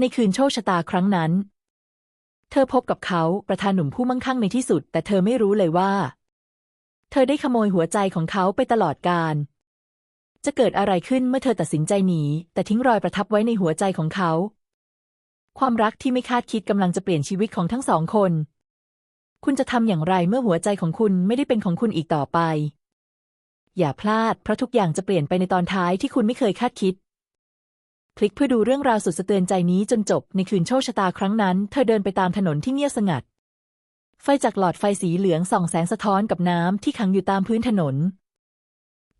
ในคืนโชคชะตาครั้งนั้น เธอพบกับเขาประธานหนุ่มผู้มั่งคั่งในที่สุด แต่เธอไม่รู้เลยว่า เธอได้ขโมยหัวใจของเขาไปตลอดกาลจะเกิดอะไรขึ้นเมื่อเธอตัดสินใจหนี แต่ทิ้งรอยประทับไว้ในหัวใจของเขา ความรักที่ไม่คาดคิดกำลังจะเปลี่ยนชีวิตของทั้งสองคน คุณจะทำอย่างไรเมื่อหัวใจของคุณไม่ได้เป็นของคุณอีกต่อไป อย่าพลาดเพราะทุกอย่างจะเปลี่ยนไปในตอนท้ายที่คุณไม่เคยคาดคิด ลิกเพื่อดูเรื่องราวสุดสะเทือนใจนี้จนจบในคืนโชคชะตาครั้งนั้น เธอเดินไปตามถนนที่เงียบสงัด ไฟจากหลอดไฟสีเหลืองส่องแสงสะท้อนกับน้ำที่ขังอยู่ตามพื้นถนน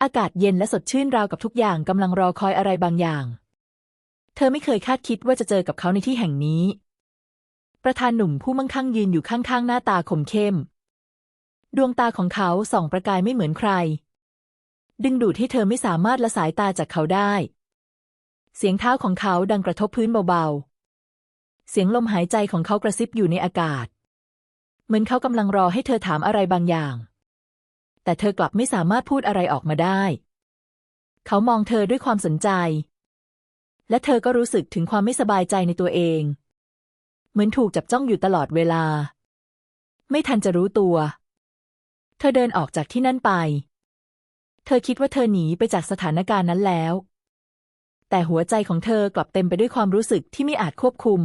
อากาศเย็นและสดชื่นราวกับทุกอย่างกำลังรอคอยอะไรบางอย่าง เธอไม่เคยคาดคิดว่าจะเจอกับเขาในที่แห่งนี้ ประธานหนุ่มผู้มั่งคั่งยืนอยู่ข้างๆ หน้าตาคมเข้ม ดวงตาของเขาส่องประกายไม่เหมือนใคร ดึงดูดให้เธอไม่สามารถละสายตาจากเขาได้ เสียงเท้าของเขาดังกระทบพื้นเบาๆ เสียงลมหายใจของเขากระซิบอยู่ในอากาศ เหมือนเขากำลังรอให้เธอถามอะไรบางอย่าง แต่เธอกลับไม่สามารถพูดอะไรออกมาได้ เขามองเธอด้วยความสนใจ และเธอก็รู้สึกถึงความไม่สบายใจในตัวเอง เหมือนถูกจับจ้องอยู่ตลอดเวลา ไม่ทันจะรู้ตัว เธอเดินออกจากที่นั่นไป เธอคิดว่าเธอหนีไปจากสถานการณ์นั้นแล้ว แต่หัวใจของเธอกลับเต็มไปด้วยความรู้สึกที่ไม่อาจควบคุม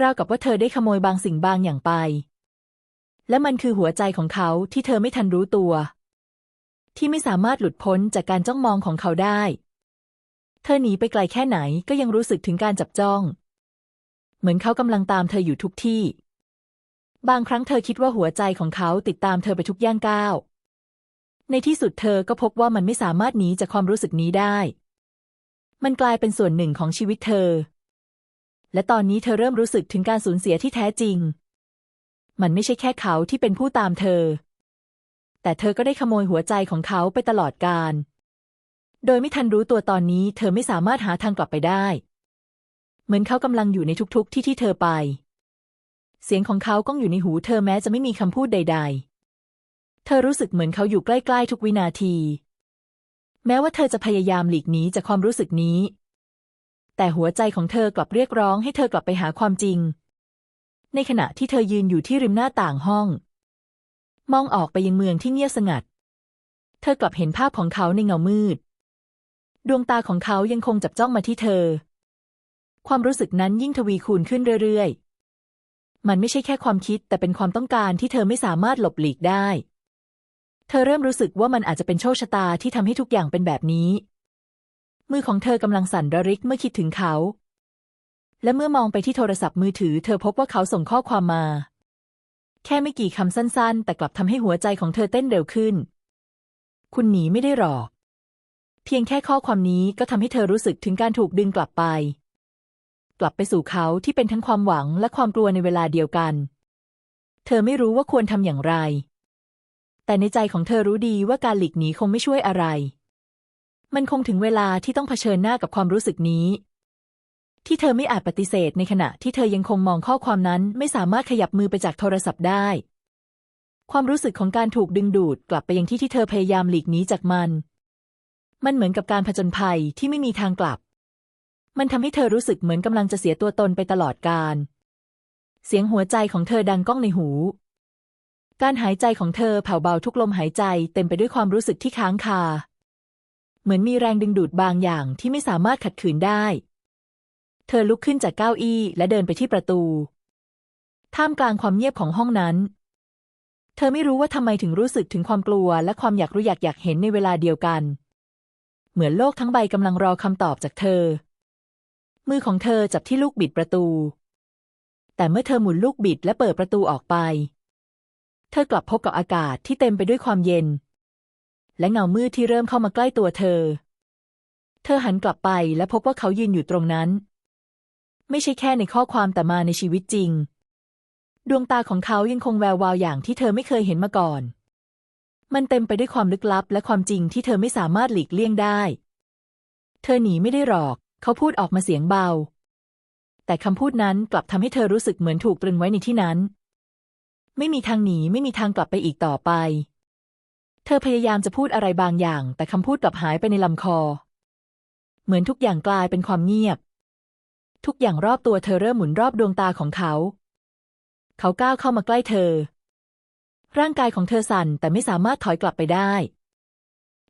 ราวกับว่าเธอได้ขโมยบางสิ่งบางอย่างไป และมันคือหัวใจของเขาที่เธอไม่ทันรู้ตัว ที่ไม่สามารถหลุดพ้นจากการจ้องมองของเขาได้ เธอหนีไปไกลแค่ไหนก็ยังรู้สึกถึงการจับจ้อง เหมือนเขากำลังตามเธออยู่ทุกที่ บางครั้งเธอคิดว่าหัวใจของเขาติดตามเธอไปทุกย่างก้าวในที่สุดเธอก็พบว่ามันไม่สามารถหนีจากความรู้สึกนี้ได้ มันกลายเป็นส่วนหนึ่งของชีวิตเธอ และตอนนี้เธอเริ่มรู้สึกถึงการสูญเสียที่แท้จริง มันไม่ใช่แค่เขาที่เป็นผู้ตามเธอ แต่เธอก็ได้ขโมยหัวใจของเขาไปตลอดกาลโดยไม่ทันรู้ตัวตอนนี้ เธอไม่สามารถหาทางกลับไปได้ เหมือนเขากำลังอยู่ในทุกๆที่ที่เธอไป เสียงของเขาก้องอยู่ในหูเธอแม้จะไม่มีคำพูดใด ๆ เธอรู้สึกเหมือนเขาอยู่ใกล้ ๆ ทุกวินาที แม้ว่าเธอจะพยายามหลีกหนีจากความรู้สึกนี้ แต่หัวใจของเธอกลับเรียกร้องให้เธอกลับไปหาความจริง ในขณะที่เธอยืนอยู่ที่ริมหน้าต่างห้อง มองออกไปยังเมืองที่เงียบสงัด เธอกลับเห็นภาพของเขาในเงามืด ดวงตาของเขายังคงจับจ้องมาที่เธอ ความรู้สึกนั้นยิ่งทวีคูณขึ้นเรื่อยๆ มันไม่ใช่แค่ความคิดแต่เป็นความต้องการที่เธอไม่สามารถหลบหลีกได้ เธอเริ่มรู้สึกว่ามันอาจจะเป็นโชคชะตาที่ทำให้ทุกอย่างเป็นแบบนี้ มือของเธอกำลังสั่นระริกเมื่อคิดถึงเขา และเมื่อมองไปที่โทรศัพท์มือถือ เธอพบว่าเขาส่งข้อความมา แค่ไม่กี่คำสั้น ๆ แต่กลับทำให้หัวใจของเธอเต้นเร็วขึ้น คุณหนีไม่ได้หรอก เพียงแค่ข้อความนี้ก็ทำให้เธอรู้สึกถึงการถูกดึงกลับไป กลับไปสู่เขาที่เป็นทั้งความหวังและความกลัวในเวลาเดียวกัน เธอไม่รู้ว่าควรทำอย่างไร แต่ในใจของเธอรู้ดีว่าการหลีกหนีคงไม่ช่วยอะไร มันคงถึงเวลาที่ต้องเผชิญหน้ากับความรู้สึกนี้ ที่เธอไม่อาจปฏิเสธในขณะที่เธอยังคงมองข้อความนั้นไม่สามารถขยับมือไปจากโทรศัพท์ได้ ความรู้สึกของการถูกดึงดูดกลับไปยังที่ที่เธอพยายามหลีกหนีจากมัน มันเหมือนกับการผจญภัยที่ไม่มีทางกลับ มันทำให้เธอรู้สึกเหมือนกำลังจะเสียตัวตนไปตลอดกาลเสียงหัวใจของเธอดังก้องในหู การหายใจของเธอเผาเบาทุกลมหายใจเต็มไปด้วยความรู้สึกที่ค้างคา เหมือนมีแรงดึงดูดบางอย่างที่ไม่สามารถขัดขืนได้ เธอลุกขึ้นจากเก้าอี้และเดินไปที่ประตู ท่ามกลางความเงียบของห้องนั้น เธอไม่รู้ว่าทำไมถึงรู้สึกถึงความกลัว และความอยากรู้อยากอยากเห็นในเวลาเดียวกัน เหมือนโลกทั้งใบกำลังรอคำตอบจากเธอ มือของเธอจับที่ลูกบิดประตู แต่เมื่อเธอหมุนลูกบิดและเปิดประตูออกไป เธอกลับพบกับอากาศที่เต็มไปด้วยความเย็น และเงามืดที่เริ่มเข้ามาใกล้ตัวเธอ เธอหันกลับไปและพบว่าเขายืนอยู่ตรงนั้น ไม่ใช่แค่ในข้อความแต่มาในชีวิตจริง ดวงตาของเขายังคงแวววาวอย่างที่เธอไม่เคยเห็นมาก่อน มันเต็มไปด้วยความลึกลับและความจริงที่เธอไม่สามารถหลีกเลี่ยงได้ เธอหนีไม่ได้หรอก เขาพูดออกมาเสียงเบา แต่คำพูดนั้นกลับทำให้เธอรู้สึกเหมือนถูกตรึงไว้ในที่นั้น ไม่มีทางหนีไม่มีทางกลับไปอีกต่อไป เธอพยายามจะพูดอะไรบางอย่าง แต่คำพูดกลับหายไปในลำคอ เหมือนทุกอย่างกลายเป็นความเงียบ ทุกอย่างรอบตัวเธอเริ่มหมุนรอบดวงตาของเขา เขาก้าวเข้ามาใกล้เธอ ร่างกายของเธอสั่นแต่ไม่สามารถถอยกลับไปได้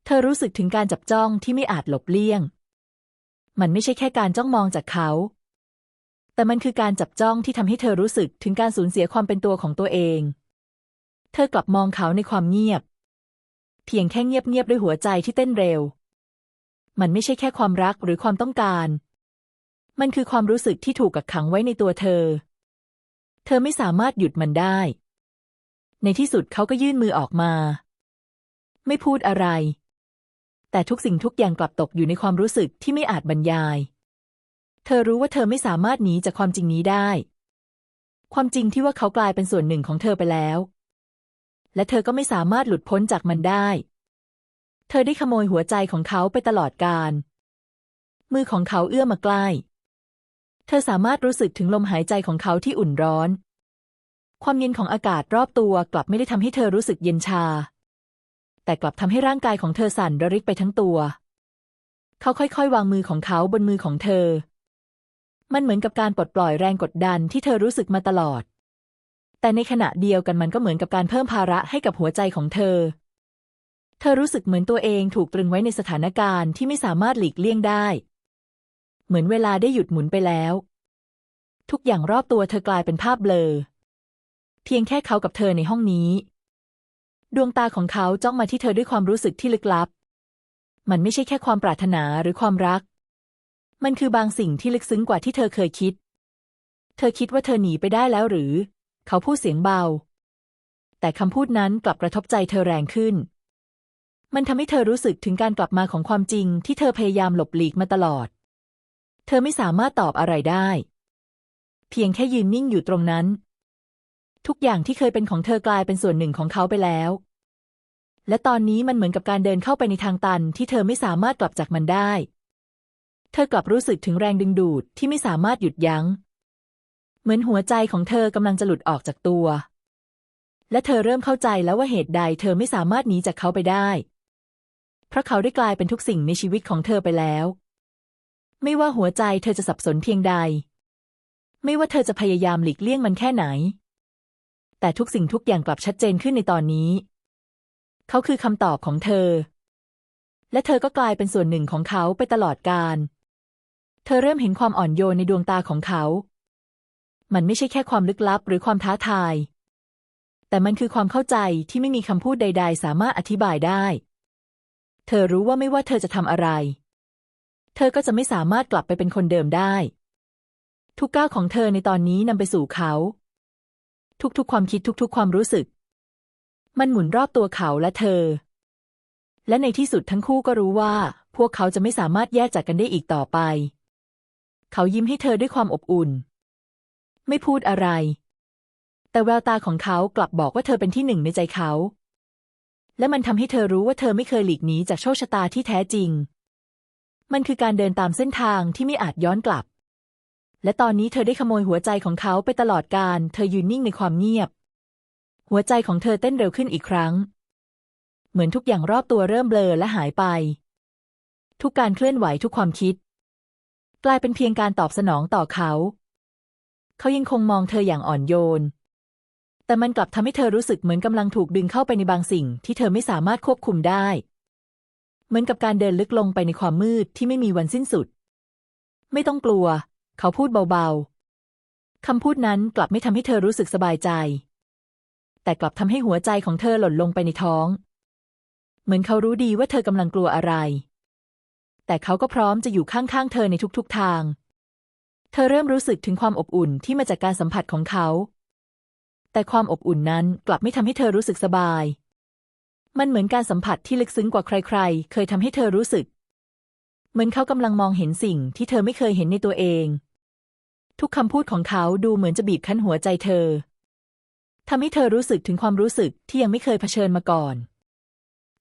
เธอรู้สึกถึงการจับจ้องที่ไม่อาจหลบเลี่ยง มันไม่ใช่แค่การจ้องมองจากเขา แต่มันคือการจับจ้องที่ทำให้เธอรู้สึกถึงการสูญเสียความเป็นตัวของตัวเอง เธอกลับมองเขาในความเงียบ เพียงแค่เงียบๆด้วยหัวใจที่เต้นเร็ว มันไม่ใช่แค่ความรักหรือความต้องการ มันคือความรู้สึกที่ถูกกักขังไว้ในตัวเธอ เธอไม่สามารถหยุดมันได้ ในที่สุดเขาก็ยื่นมือออกมา ไม่พูดอะไร แต่ทุกสิ่งทุกอย่างกลับตกอยู่ในความรู้สึกที่ไม่อาจบรรยาย เธอรู้ว่าเธอไม่สามารถหนีจากความจริงนี้ได้ ความจริงที่ว่าเขากลายเป็นส่วนหนึ่งของเธอไปแล้ว และเธอก็ไม่สามารถหลุดพ้นจากมันได้ เธอได้ขโมยหัวใจของเขาไปตลอดกาลมือของเขาเอื้อมมาใกล้ เธอสามารถรู้สึกถึงลมหายใจของเขาที่อุ่นร้อน ความเย็นของอากาศรอบตัวกลับไม่ได้ทำให้เธอรู้สึกเย็นชา แต่กลับทำให้ร่างกายของเธอสั่นระริกไปทั้งตัว เขาค่อยๆ วางมือของเขาบนมือของเธอ มันเหมือนกับการปลดปล่อยแรงกดดันที่เธอรู้สึกมาตลอด แต่ในขณะเดียวกันมันก็เหมือนกับการเพิ่มภาระให้กับหัวใจของเธอ เธอรู้สึกเหมือนตัวเองถูกตรึงไว้ในสถานการณ์ที่ไม่สามารถหลีกเลี่ยงได้ เหมือนเวลาได้หยุดหมุนไปแล้ว ทุกอย่างรอบตัวเธอกลายเป็นภาพเบลอ เพียงแค่เขากับเธอในห้องนี้ ดวงตาของเขาจ้องมาที่เธอด้วยความรู้สึกที่ลึกลับ มันไม่ใช่แค่ความปรารถนาหรือความรัก มันคือบางสิ่งที่ลึกซึ้งกว่าที่เธอเคยคิด เธอคิดว่าเธอหนีไปได้แล้วหรือ เขาพูดเสียงเบา แต่คำพูดนั้นกลับกระทบใจเธอแรงขึ้น มันทำให้เธอรู้สึกถึงการกลับมาของความจริงที่เธอพยายามหลบหลีกมาตลอด เธอไม่สามารถตอบอะไรได้ เพียงแค่ยืนนิ่งอยู่ตรงนั้น ทุกอย่างที่เคยเป็นของเธอกลายเป็นส่วนหนึ่งของเขาไปแล้วและตอนนี้มันเหมือนกับการเดินเข้าไปในทางตันที่เธอไม่สามารถกลับจากมันได้ เธอกลับรู้สึกถึงแรงดึงดูดที่ไม่สามารถหยุดยัง้ง เหมือนหัวใจของเธอกำลังจะหลุดออกจากตัว และเธอเริ่มเข้าใจแล้วว่าเหตุใดเธอไม่สามารถหนีจากเขาไปได้ เพราะเขาได้กลายเป็นทุกสิ่งในชีวิตของเธอไปแล้ว ไม่ว่าหัวใจเธอจะสับสนเพียงใด ไม่ว่าเธอจะพยายามหลีกเลี่ยงมันแค่ไหน แต่ทุกสิ่งทุกอย่างกลับชัดเจนขึ้นในตอนนี้ เขาคือคำตอบของเธอและเธอก็กลายเป็นส่วนหนึ่งของเขาไปตลอดกาล เธอเริ่มเห็นความอ่อนโยนในดวงตาของเขา มันไม่ใช่แค่ความลึกลับหรือความท้าทาย แต่มันคือความเข้าใจที่ไม่มีคำพูดใด ๆ สามารถอธิบายได้ เธอรู้ว่าไม่ว่าเธอจะทำอะไร เธอก็จะไม่สามารถกลับไปเป็นคนเดิมได้ ทุกก้าวของเธอในตอนนี้นำไปสู่เขา ทุกๆ ความคิดทุกๆ ความรู้สึก มันหมุนรอบตัวเขาและเธอ และในที่สุดทั้งคู่ก็รู้ว่า พวกเขาจะไม่สามารถแยกจากกันได้อีกต่อไป เขายิ้มให้เธอด้วยความอบอุ่น ไม่พูดอะไร แต่แววตาของเขากลับบอกว่าเธอเป็นที่หนึ่งในใจเขา และมันทำให้เธอรู้ว่าเธอไม่เคยหลีกหนีจากโชคชะตาที่แท้จริง มันคือการเดินตามเส้นทางที่ไม่อาจย้อนกลับ และตอนนี้เธอได้ขโมยหัวใจของเขาไปตลอดการ เธอยืนนิ่งในความเงียบ หัวใจของเธอเต้นเร็วขึ้นอีกครั้ง เหมือนทุกอย่างรอบตัวเริ่มเบลอและหายไป ทุกการเคลื่อนไหวทุกความคิด กลายเป็นเพียงการตอบสนองต่อเขา เขายังคงมองเธออย่างอ่อนโยน แต่มันกลับทำให้เธอรู้สึกเหมือนกำลังถูกดึงเข้าไปในบางสิ่งที่เธอไม่สามารถควบคุมได้ เหมือนกับการเดินลึกลงไปในความมืดที่ไม่มีวันสิ้นสุด ไม่ต้องกลัว เขาพูดเบาๆ คำพูดนั้นกลับไม่ทำให้เธอรู้สึกสบายใจ แต่กลับทำให้หัวใจของเธอหล่นลงไปในท้อง เหมือนเขารู้ดีว่าเธอกำลังกลัวอะไร แต่เขาก็พร้อมจะอยู่ข้างๆ เธอในทุกๆทาง เธอเริ่มรู้สึกถึงความอบอุ่นที่มาจากการสัมผัสของเขา แต่ความอบอุ่นนั้นกลับไม่ทำให้เธอรู้สึกสบาย มันเหมือนการสัมผัสที่ลึกซึ้งกว่าใครๆ เคยทำให้เธอรู้สึก เหมือนเขากำลังมองเห็นสิ่งที่เธอไม่เคยเห็นในตัวเอง ทุกคำพูดของเขาดูเหมือนจะบีบคั้นหัวใจเธอทำให้เธอรู้สึกถึงความรู้สึกที่ยังไม่เคยเผชิญมาก่อน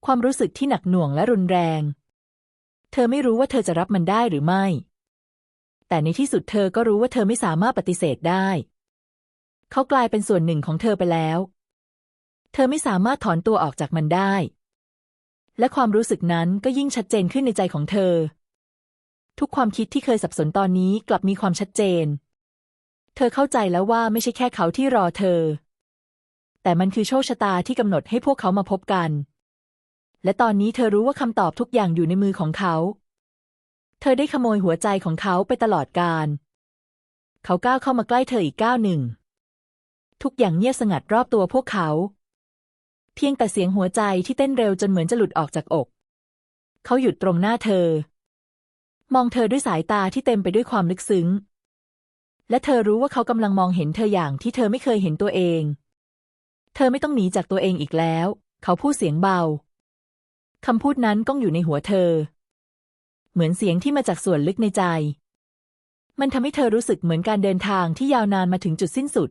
ความรู้สึกที่หนักหน่วงและรุนแรง เธอไม่รู้ว่าเธอจะรับมันได้หรือไม่ แต่ในที่สุดเธอก็รู้ว่าเธอไม่สามารถปฏิเสธได้ เขากลายเป็นส่วนหนึ่งของเธอไปแล้ว เธอไม่สามารถถอนตัวออกจากมันได้ และความรู้สึกนั้นก็ยิ่งชัดเจนขึ้นในใจของเธอ ทุกความคิดที่เคยสับสนตอนนี้กลับมีความชัดเจน เธอเข้าใจแล้วว่าไม่ใช่แค่เขาที่รอเธอ แต่มันคือโชคชะตาที่กำหนดให้พวกเขามาพบกัน และตอนนี้เธอรู้ว่าคำตอบทุกอย่างอยู่ในมือของเขา เธอได้ขโมยหัวใจของเขาไปตลอดกาลเขาก้าวเข้ามาใกล้เธออีกก้าวหนึ่ง ทุกอย่างเงียบสงัดรอบตัวพวกเขา เพียงแต่เสียงหัวใจที่เต้นเร็วจนเหมือนจะหลุดออกจากอก เขาหยุดตรงหน้าเธอ มองเธอด้วยสายตาที่เต็มไปด้วยความลึกซึ้ง และเธอรู้ว่าเขากำลังมองเห็นเธออย่างที่เธอไม่เคยเห็นตัวเอง เธอไม่ต้องหนีจากตัวเองอีกแล้ว เขาพูดเสียงเบา คำพูดนั้นก้องอยู่ในหัวเธอ เหมือนเสียงที่มาจากส่วนลึกในใจ มันทำให้เธอรู้สึกเหมือนการเดินทางที่ยาวนานมาถึงจุดสิ้นสุด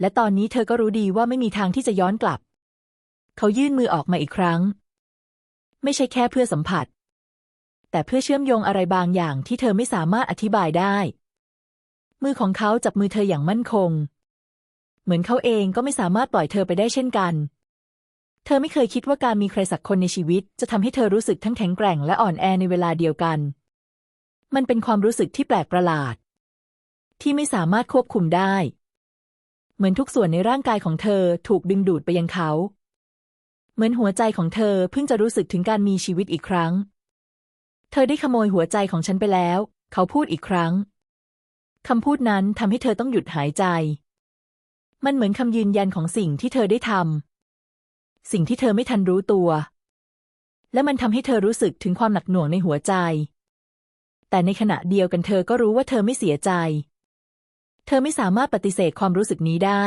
และตอนนี้เธอก็รู้ดีว่าไม่มีทางที่จะย้อนกลับ เขายื่นมือออกมาอีกครั้ง ไม่ใช่แค่เพื่อสัมผัส แต่เพื่อเชื่อมโยงอะไรบางอย่างที่เธอไม่สามารถอธิบายได้ มือของเขาจับมือเธออย่างมั่นคง เหมือนเขาเองก็ไม่สามารถปล่อยเธอไปได้เช่นกัน เธอไม่เคยคิดว่าการมีใครสักคนในชีวิต จะทำให้เธอรู้สึกทั้งแข็งแกร่งและอ่อนแอในเวลาเดียวกัน มันเป็นความรู้สึกที่แปลกประหลาด ที่ไม่สามารถควบคุมได้ เหมือนทุกส่วนในร่างกายของเธอถูกดึงดูดไปยังเขา เหมือนหัวใจของเธอเพิ่งจะรู้สึกถึงการมีชีวิตอีกครั้ง เธอได้ขโมยหัวใจของฉันไปแล้ว เขาพูดอีกครั้งคำพูดนั้นทำให้เธอต้องหยุดหายใจ มันเหมือนคำยืนยันของสิ่งที่เธอได้ทำ สิ่งที่เธอไม่ทันรู้ตัว และมันทำให้เธอรู้สึกถึงความหนักหน่วงในหัวใจ แต่ในขณะเดียวกันเธอก็รู้ว่าเธอไม่เสียใจ เธอไม่สามารถปฏิเสธความรู้สึกนี้ได้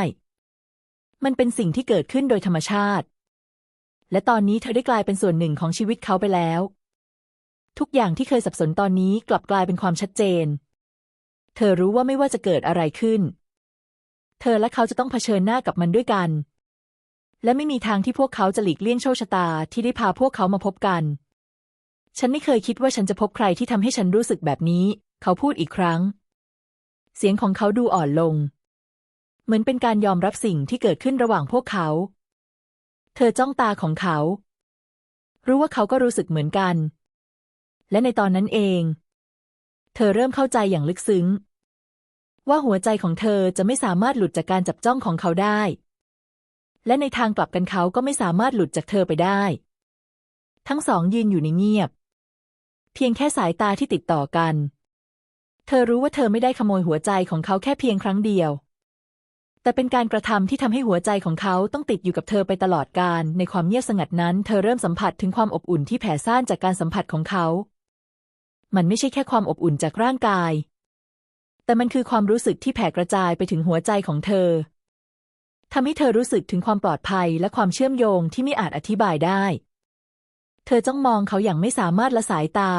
มันเป็นสิ่งที่เกิดขึ้นโดยธรรมชาติ และตอนนี้เธอได้กลายเป็นส่วนหนึ่งของชีวิตเขาไปแล้ว ทุกอย่างที่เคยสับสนตอนนี้กลับกลายเป็นความชัดเจน เธอรู้ว่าไม่ว่าจะเกิดอะไรขึ้น เธอและเขาจะต้องเผชิญหน้ากับมันด้วยกัน และไม่มีทางที่พวกเขาจะหลีกเลี่ยงโชคชะตาที่ได้พาพวกเขามาพบกัน ฉันไม่เคยคิดว่าฉันจะพบใครที่ทำให้ฉันรู้สึกแบบนี้ เขาพูดอีกครั้ง เสียงของเขาดูอ่อนลง เหมือนเป็นการยอมรับสิ่งที่เกิดขึ้นระหว่างพวกเขา เธอจ้องตาของเขา รู้ว่าเขาก็รู้สึกเหมือนกัน และในตอนนั้นเอง เธอเริ่มเข้าใจอย่างลึกซึ้ง ว่าหัวใจของเธอจะไม่สามารถหลุดจากการจับจ้องของเขาได้ และในทางกลับกันเขาก็ไม่สามารถหลุดจากเธอไปได้ ทั้งสองยืนอยู่ในเงียบ เพียงแค่สายตาที่ติดต่อกัน เธอรู้ว่าเธอไม่ได้ขโมยหัวใจของเขาแค่เพียงครั้งเดียว แต่เป็นการกระทำที่ทำให้หัวใจของเขาต้องติดอยู่กับเธอไปตลอดกาลในความเงียบสงัดนั้น เธอเริ่มสัมผัสถึงความอบอุ่นที่แผ่ซ่านจากการสัมผัสของเขา มันไม่ใช่แค่ความอบอุ่นจากร่างกาย แต่มันคือความรู้สึกที่แผ่กระจายไปถึงหัวใจของเธอ ทำให้เธอรู้สึกถึงความปลอดภัยและความเชื่อมโยงที่ไม่อาจอธิบายได้ เธอจ้องมองเขาอย่างไม่สามารถละสายตา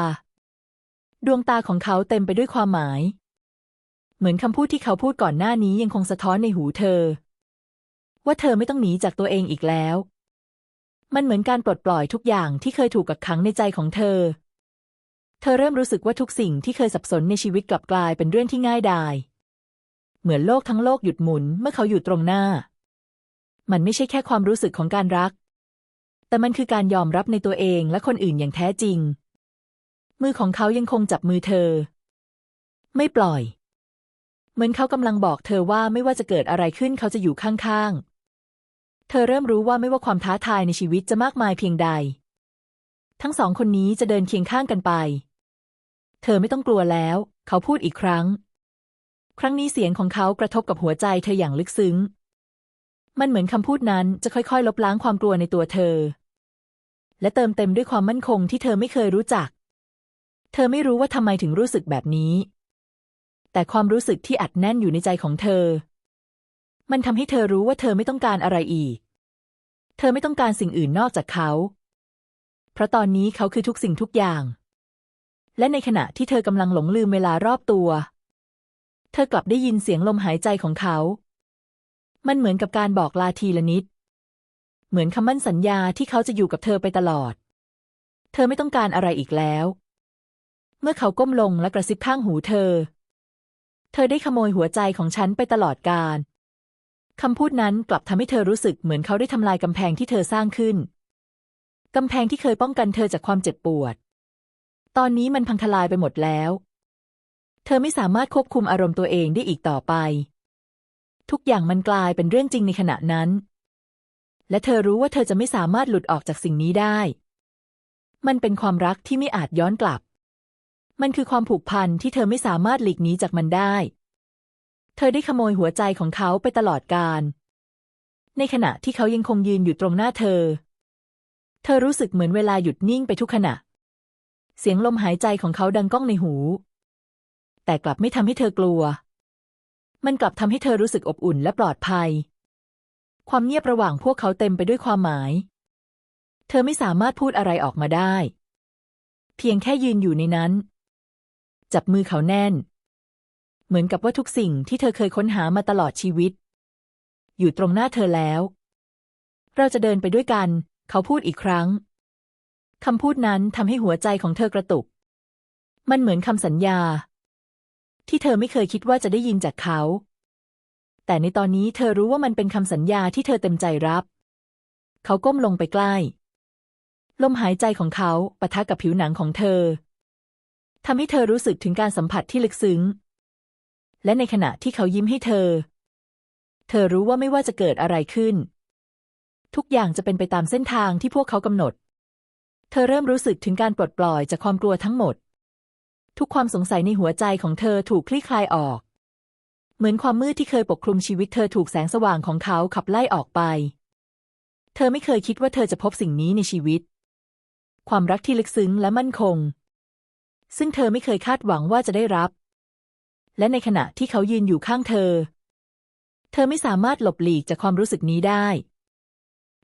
ดวงตาของเขาเต็มไปด้วยความหมาย เหมือนคำพูดที่เขาพูดก่อนหน้านี้ยังคงสะท้อนในหูเธอ ว่าเธอไม่ต้องหนีจากตัวเองอีกแล้ว มันเหมือนการปลดปล่อยทุกอย่างที่เคยถูกกักขังในใจของเธอ เธอเริ่มรู้สึกว่าทุกสิ่งที่เคยสับสนในชีวิตกลับกลายเป็นเรื่องที่ง่ายดาย เหมือนโลกทั้งโลกหยุดหมุนเมื่อเขาอยู่ตรงหน้า มันไม่ใช่แค่ความรู้สึกของการรัก แต่มันคือการยอมรับในตัวเองและคนอื่นอย่างแท้จริง มือของเขายังคงจับมือเธอ ไม่ปล่อย เหมือนเขากำลังบอกเธอว่าไม่ว่าจะเกิดอะไรขึ้นเขาจะอยู่ข้างๆ เธอเริ่มรู้ว่าไม่ว่าความท้าทายในชีวิตจะมากมายเพียงใด ทั้งสองคนนี้จะเดินเคียงข้างกันไป เธอไม่ต้องกลัวแล้ว เขาพูดอีกครั้ง ครั้งนี้เสียงของเขากระทบกับหัวใจเธออย่างลึกซึ้ง มันเหมือนคำพูดนั้นจะค่อยๆ ลบล้างความกลัวในตัวเธอ และเติมเต็มด้วยความมั่นคงที่เธอไม่เคยรู้จัก เธอไม่รู้ว่าทำไมถึงรู้สึกแบบนี้ แต่ความรู้สึกที่อัดแน่นอยู่ในใจของเธอ มันทำให้เธอรู้ว่าเธอไม่ต้องการอะไรอีก เธอไม่ต้องการสิ่งอื่นนอกจากเขา เพราะตอนนี้เขาคือทุกสิ่งทุกอย่าง และในขณะที่เธอกำลังหลงลืมเวลารอบตัว เธอกลับได้ยินเสียงลมหายใจของเขา มันเหมือนกับการบอกลาทีละนิด เหมือนคำมั่นสัญญาที่เขาจะอยู่กับเธอไปตลอด เธอไม่ต้องการอะไรอีกแล้ว เมื่อเขาก้มลงและกระซิบข้างหูเธอ เธอได้ขโมยหัวใจของฉันไปตลอดกาลคำพูดนั้นกลับทำให้เธอรู้สึกเหมือนเขาได้ทำลายกำแพงที่เธอสร้างขึ้นกำแพงที่เคยป้องกันเธอจากความเจ็บปวด ตอนนี้มันพังทลายไปหมดแล้ว เธอไม่สามารถควบคุมอารมณ์ตัวเองได้อีกต่อไป ทุกอย่างมันกลายเป็นเรื่องจริงในขณะนั้น และเธอรู้ว่าเธอจะไม่สามารถหลุดออกจากสิ่งนี้ได้ มันเป็นความรักที่ไม่อาจย้อนกลับ มันคือความผูกพันที่เธอไม่สามารถหลีกหนีจากมันได้ เธอได้ขโมยหัวใจของเขาไปตลอดกาลในขณะที่เขายังคงยืนอยู่ตรงหน้าเธอ เธอรู้สึกเหมือนเวลาหยุดนิ่งไปทุกขณะ เสียงลมหายใจของเขาดังก้องในหู แต่กลับไม่ทำให้เธอกลัว มันกลับทำให้เธอรู้สึกอบอุ่นและปลอดภัย ความเงียบระหว่างพวกเขาเต็มไปด้วยความหมาย เธอไม่สามารถพูดอะไรออกมาได้ เพียงแค่ยืนอยู่ในนั้น จับมือเขาแน่น เหมือนกับว่าทุกสิ่งที่เธอเคยค้นหามาตลอดชีวิต อยู่ตรงหน้าเธอแล้ว เราจะเดินไปด้วยกัน เขาพูดอีกครั้งคำพูดนั้นทำให้หัวใจของเธอกระตุก มันเหมือนคำสัญญา ที่เธอไม่เคยคิดว่าจะได้ยินจากเขา แต่ในตอนนี้เธอรู้ว่ามันเป็นคำสัญญาที่เธอเต็มใจรับ เขาก้มลงไปใกล้ ลมหายใจของเขาปะทะกับผิวหนังของเธอทำให้เธอรู้สึกถึงการสัมผัสที่ลึกซึ้ง และในขณะที่เขายิ้มให้เธอ เธอรู้ว่าไม่ว่าจะเกิดอะไรขึ้น ทุกอย่างจะเป็นไปตามเส้นทางที่พวกเขากำหนด เธอเริ่มรู้สึกถึงการปลดปล่อยจากความกลัวทั้งหมด ทุกความสงสัยในหัวใจของเธอถูกคลี่คลายออก เหมือนความมืดที่เคยปกคลุมชีวิตเธอถูกแสงสว่างของเขาขับไล่ออกไป เธอไม่เคยคิดว่าเธอจะพบสิ่งนี้ในชีวิต ความรักที่ลึกซึ้งและมั่นคง ซึ่งเธอไม่เคยคาดหวังว่าจะได้รับ และในขณะที่เขายืนอยู่ข้างเธอ เธอไม่สามารถหลบหลีกจากความรู้สึกนี้ได้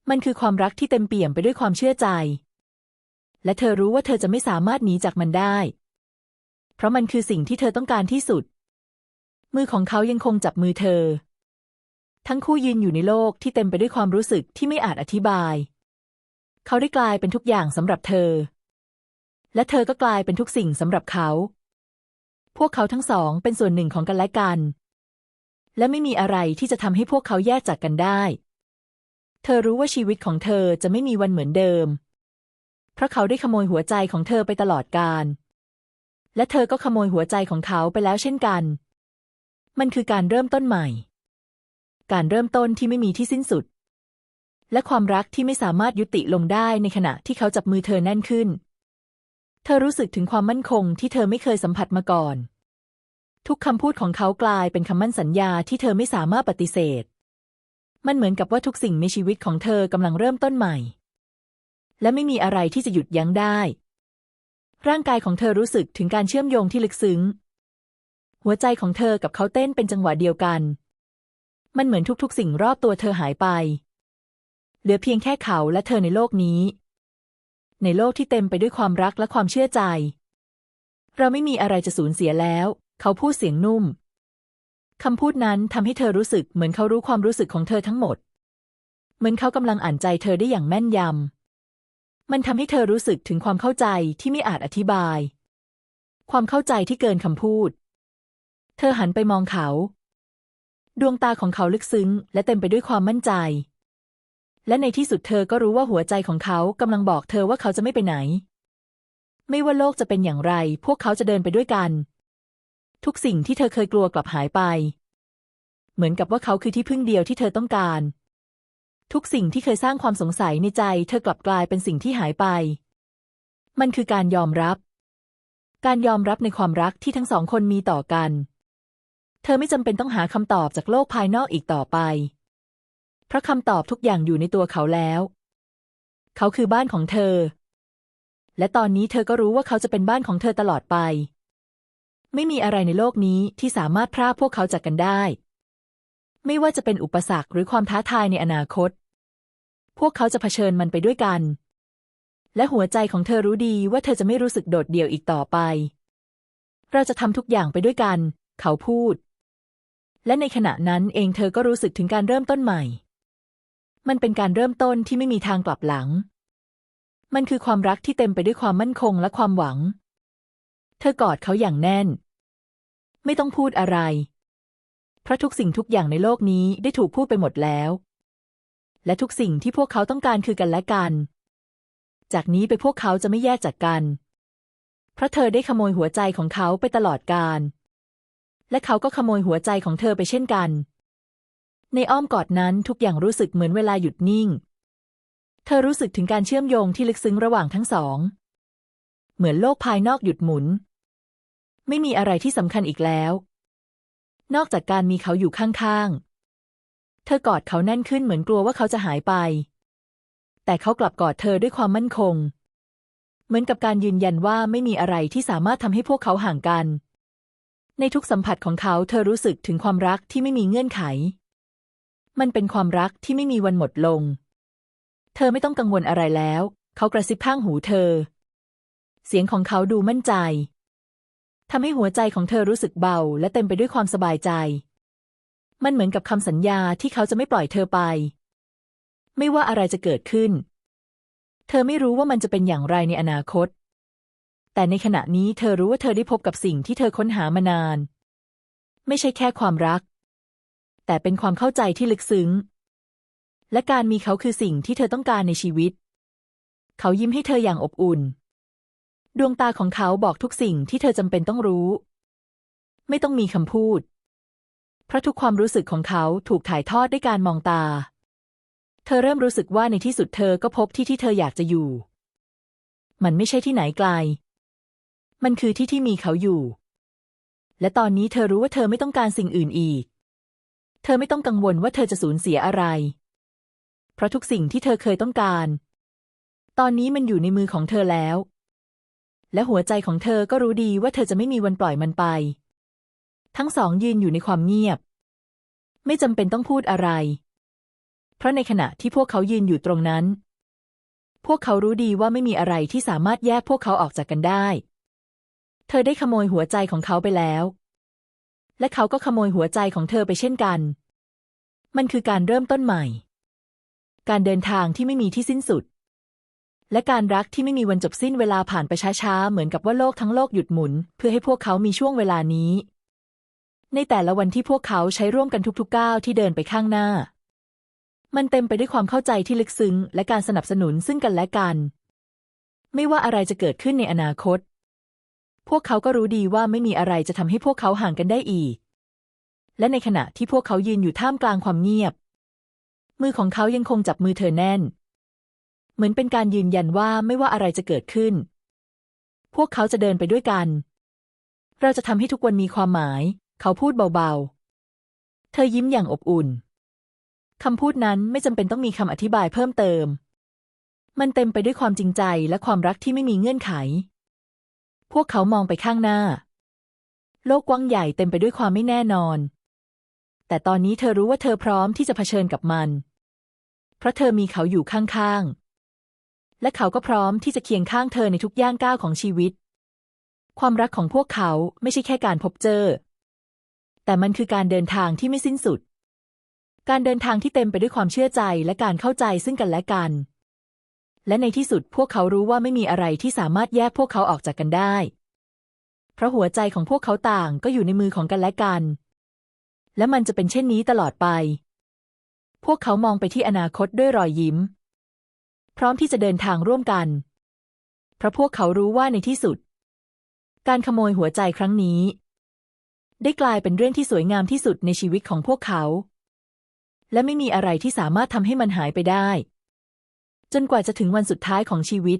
มันคือความรักที่เต็มเปี่ยมไปด้วยความเชื่อใจ และเธอรู้ว่าเธอจะไม่สามารถหนีจากมันได้ เพราะมันคือสิ่งที่เธอต้องการที่สุด มือของเขายังคงจับมือเธอ ทั้งคู่ยืนอยู่ในโลกที่เต็มไปด้วยความรู้สึกที่ไม่อาจอธิบาย เขาได้กลายเป็นทุกอย่างสำหรับเธอ และเธอก็กลายเป็นทุกสิ่งสำหรับเขา พวกเขาทั้งสองเป็นส่วนหนึ่งของกันและกัน และไม่มีอะไรที่จะทำให้พวกเขาแยกจากกันได้ เธอรู้ว่าชีวิตของเธอจะไม่มีวันเหมือนเดิม เพราะเขาได้ขโมยหัวใจของเธอไปตลอดกาล และเธอก็ขโมยหัวใจของเขาไปแล้วเช่นกัน มันคือการเริ่มต้นใหม่ การเริ่มต้นที่ไม่มีที่สิ้นสุด และความรักที่ไม่สามารถยุติลงได้ในขณะที่เขาจับมือเธอแน่นขึ้น เธอรู้สึกถึงความมั่นคงที่เธอไม่เคยสัมผัสมาก่อน ทุกคำพูดของเขากลายเป็นคำมั่นสัญญาที่เธอไม่สามารถปฏิเสธ มันเหมือนกับว่าทุกสิ่งในชีวิตของเธอกำลังเริ่มต้นใหม่ และไม่มีอะไรที่จะหยุดยั้งได้ ร่างกายของเธอรู้สึกถึงการเชื่อมโยงที่ลึกซึ้ง หัวใจของเธอกับเขาเต้นเป็นจังหวะเดียวกัน มันเหมือนทุกๆ สิ่งรอบตัวเธอหายไป เหลือเพียงแค่เขาและเธอในโลกนี้ ในโลกที่เต็มไปด้วยความรักและความเชื่อใจ เราไม่มีอะไรจะสูญเสียแล้ว เขาพูดเสียงนุ่มคำพูดนั้นทำให้เธอรู้สึกเหมือนเขารู้ความรู้สึกของเธอทั้งหมด เหมือนเขากำลังอ่านใจเธอได้อย่างแม่นยำ มันทำให้เธอรู้สึกถึงความเข้าใจที่ไม่อาจอธิบาย ความเข้าใจที่เกินคำพูด เธอหันไปมองเขา ดวงตาของเขาลึกซึ้ง และเต็มไปด้วยความมั่นใจ และในที่สุดเธอก็รู้ว่าหัวใจของเขากำลังบอกเธอว่าเขาจะไม่ไปไหน ไม่ว่าโลกจะเป็นอย่างไร พวกเขาจะเดินไปด้วยกัน ทุกสิ่งที่เธอเคยกลัวกลับหายไป เหมือนกับว่าเขาคือที่พึ่งเดียวที่เธอต้องการ ทุกสิ่งที่เคยสร้างความสงสัยในใจ เธอกลับกลายเป็นสิ่งที่หายไป มันคือการยอมรับ การยอมรับในความรักที่ทั้งสองคนมีต่อกัน เธอไม่จำเป็นต้องหาคำตอบจากโลกภายนอกอีกต่อไป เพราะคำตอบทุกอย่างอยู่ในตัวเขาแล้ว เขาคือบ้านของเธอ และตอนนี้เธอก็รู้ว่าเขาจะเป็นบ้านของเธอตลอดไป ไม่มีอะไรในโลกนี้ที่สามารถพรากพวกเขาจากกันได้ ไม่ว่าจะเป็นอุปสรรคหรือความท้าทายในอนาคต พวกเขาจะเผชิญมันไปด้วยกัน และหัวใจของเธอรู้ดีว่าเธอจะไม่รู้สึกโดดเดี่ยวอีกต่อไป เราจะทำทุกอย่างไปด้วยกัน เขาพูด และในขณะนั้นเองเธอก็รู้สึกถึงการเริ่มต้นใหม่ มันเป็นการเริ่มต้นที่ไม่มีทางกลับหลัง มันคือความรักที่เต็มไปด้วยความมั่นคงและความหวัง เธอกอดเขาอย่างแน่น ไม่ต้องพูดอะไร เพราะทุกสิ่งทุกอย่างในโลกนี้ได้ถูกพูดไปหมดแล้ว และทุกสิ่งที่พวกเขาต้องการคือกันและกัน จากนี้ไปพวกเขาจะไม่แยกจากกัน เพราะเธอได้ขโมยหัวใจของเขาไปตลอดกาลและเขาก็ขโมยหัวใจของเธอไปเช่นกัน ในอ้อมกอดนั้นทุกอย่างรู้สึกเหมือนเวลาหยุดนิ่ง เธอรู้สึกถึงการเชื่อมโยงที่ลึกซึ้งระหว่างทั้งสอง เหมือนโลกภายนอกหยุดหมุน ไม่มีอะไรที่สำคัญอีกแล้ว นอกจากการมีเขาอยู่ข้างๆ เธอกอดเขาแน่นขึ้นเหมือนกลัวว่าเขาจะหายไป แต่เขากลับกอดเธอด้วยความมั่นคง เหมือนกับการยืนยันว่าไม่มีอะไรที่สามารถทำให้พวกเขาห่างกัน ในทุกสัมผัสของเขาเธอรู้สึกถึงความรักที่ไม่มีเงื่อนไข มันเป็นความรักที่ไม่มีวันหมดลง เธอไม่ต้องกังวลอะไรแล้ว เขากระซิบข้างหูเธอ เสียงของเขาดูมั่นใจ ทำให้หัวใจของเธอรู้สึกเบา และเต็มไปด้วยความสบายใจ มันเหมือนกับคำสัญญาที่เขาจะไม่ปล่อยเธอไป ไม่ว่าอะไรจะเกิดขึ้น เธอไม่รู้ว่ามันจะเป็นอย่างไรในอนาคต แต่ในขณะนี้เธอรู้ว่าเธอได้พบกับสิ่งที่เธอค้นหามานาน ไม่ใช่แค่ความรัก แต่เป็นความเข้าใจที่ลึกซึ้ง และการมีเขาคือสิ่งที่เธอต้องการในชีวิต เขายิ้มให้เธออย่างอบอุ่น ดวงตาของเขาบอกทุกสิ่งที่เธอจำเป็นต้องรู้ ไม่ต้องมีคำพูด เพราะทุกความรู้สึกของเขาถูกถ่ายทอดด้วยการมองตา เธอเริ่มรู้สึกว่าในที่สุดเธอก็พบที่ที่เธออยากจะอยู่ มันไม่ใช่ที่ไหนไกล มันคือที่ที่มีเขาอยู่ และตอนนี้เธอรู้ว่าเธอไม่ต้องการสิ่งอื่นอีก เธอไม่ต้องกังวลว่าเธอจะสูญเสียอะไร เพราะทุกสิ่งที่เธอเคยต้องการ ตอนนี้มันอยู่ในมือของเธอแล้ว และหัวใจของเธอก็รู้ดีว่าเธอจะไม่มีวันปล่อยมันไป ทั้งสองยืนอยู่ในความเงียบ ไม่จำเป็นต้องพูดอะไร เพราะในขณะที่พวกเขายืนอยู่ตรงนั้น พวกเขารู้ดีว่าไม่มีอะไรที่สามารถแยกพวกเขาออกจากกันได้ เธอได้ขโมยหัวใจของเขาไปแล้ว และเขาก็ขโมยหัวใจของเธอไปเช่นกัน มันคือการเริ่มต้นใหม่ การเดินทางที่ไม่มีที่สิ้นสุด และการรักที่ไม่มีวันจบสิ้นเวลาผ่านไปช้าๆ เหมือนกับว่าโลกทั้งโลกหยุดหมุน เพื่อให้พวกเขามีช่วงเวลานี้ ในแต่ละวันที่พวกเขาใช้ร่วมกันทุกๆก้าวที่เดินไปข้างหน้า มันเต็มไปด้วยความเข้าใจที่ลึกซึ้ง และการสนับสนุนซึ่งกันและกัน ไม่ว่าอะไรจะเกิดขึ้นในอนาคต พวกเขาก็รู้ดีว่าไม่มีอะไรจะทำให้พวกเขาห่างกันได้อีก และในขณะที่พวกเขายืนอยู่ท่ามกลางความเงียบ มือของเขายังคงจับมือเธอแน่น เหมือนเป็นการยืนยันว่าไม่ว่าอะไรจะเกิดขึ้น พวกเขาจะเดินไปด้วยกัน เราจะทำให้ทุกวันมีความหมาย เขาพูดเบาๆ เธอยิ้มอย่างอบอุ่นคำพูดนั้นไม่จำเป็นต้องมีคำอธิบายเพิ่มเติม มันเต็มไปด้วยความจริงใจและความรักที่ไม่มีเงื่อนไข พวกเขามองไปข้างหน้า โลกกว้างใหญ่เต็มไปด้วยความไม่แน่นอน แต่ตอนนี้เธอรู้ว่าเธอพร้อมที่จะเผชิญกับมัน เพราะเธอมีเขาอยู่ข้างๆ และเขาก็พร้อมที่จะเคียงข้างเธอในทุกย่างก้าวของชีวิต ความรักของพวกเขาไม่ใช่แค่การพบเจอ แต่มันคือการเดินทางที่ไม่สิ้นสุด การเดินทางที่เต็มไปด้วยความเชื่อใจและการเข้าใจซึ่งกันและกัน และในที่สุดพวกเขารู้ว่าไม่มีอะไรที่สามารถแยกพวกเขาออกจากกันได้ เพราะหัวใจของพวกเขาต่างก็อยู่ในมือของกันและกัน และมันจะเป็นเช่นนี้ตลอดไป พวกเขามองไปที่อนาคตด้วยรอยยิ้ม พร้อมที่จะเดินทางร่วมกัน เพราะพวกเขารู้ว่าในที่สุด การขโมยหัวใจครั้งนี้ ได้กลายเป็นเรื่องที่สวยงามที่สุดในชีวิตของพวกเขา และไม่มีอะไรที่สามารถทำให้มันหายไปได้ จนกว่าจะถึงวันสุดท้ายของชีวิต